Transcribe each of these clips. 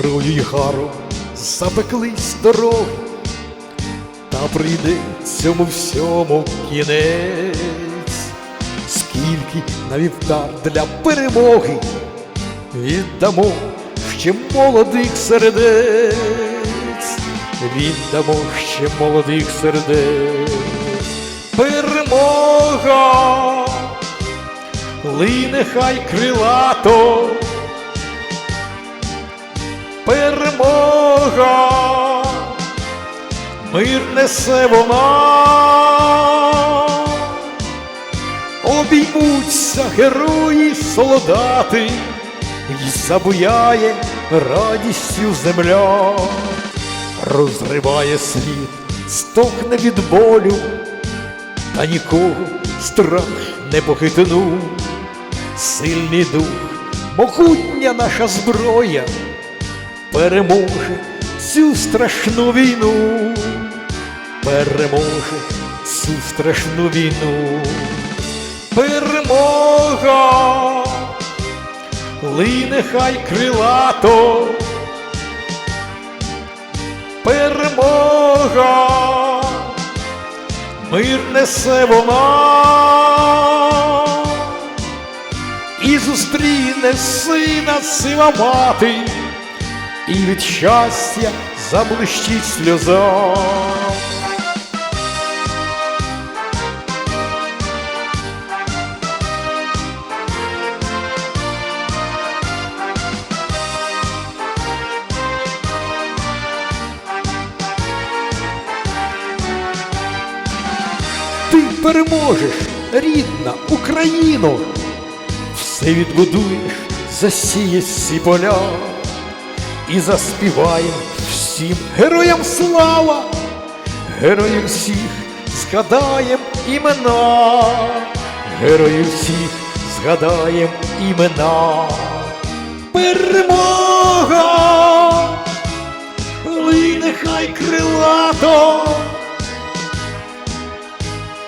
кров'ю й запеклись дороги, та прийде цьому всьому кінець, скільки на вівтар для перемоги віддамо ще молодих сердець, віддамо ще молодих сердець. Перемога лине хай крилато. Перемога, мир несе вона, обіймуться герої солдати, і забуяє радістю земля, розриває світ, стогне від болю, та нікого страх не похитнув, сильний дух, могутня наша зброя переможе цю страшну війну, переможе цю страшну війну, перемога, лине хай крилато, перемога, мир несе вона. І зустріне сина сива мати, і від щастя заблищить сльоза. Ти переможеш, рідна Україно, все відбудуєш, засієш всі поля і заспіваєм всім. Героям слава, героїв всіх згадаєм імена, героїв всіх згадаєм імена. Перемога, лине хай крилато.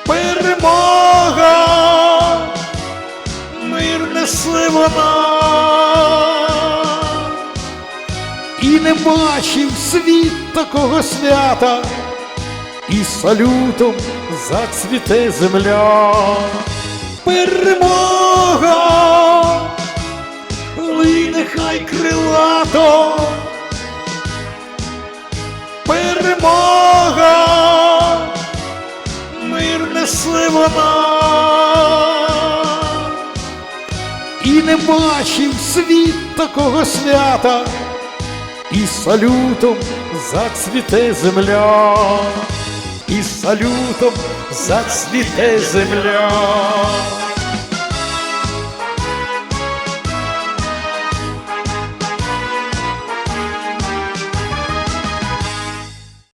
Перемога, мир несе вона і не бачив світ такого свята, і салютом зацвіте земля. Перемога, лине хай крилато. Перемога, мир несе вона. І не бачив світ такого свята, і салютом зацвіте земля, і салютом зацвіте земля.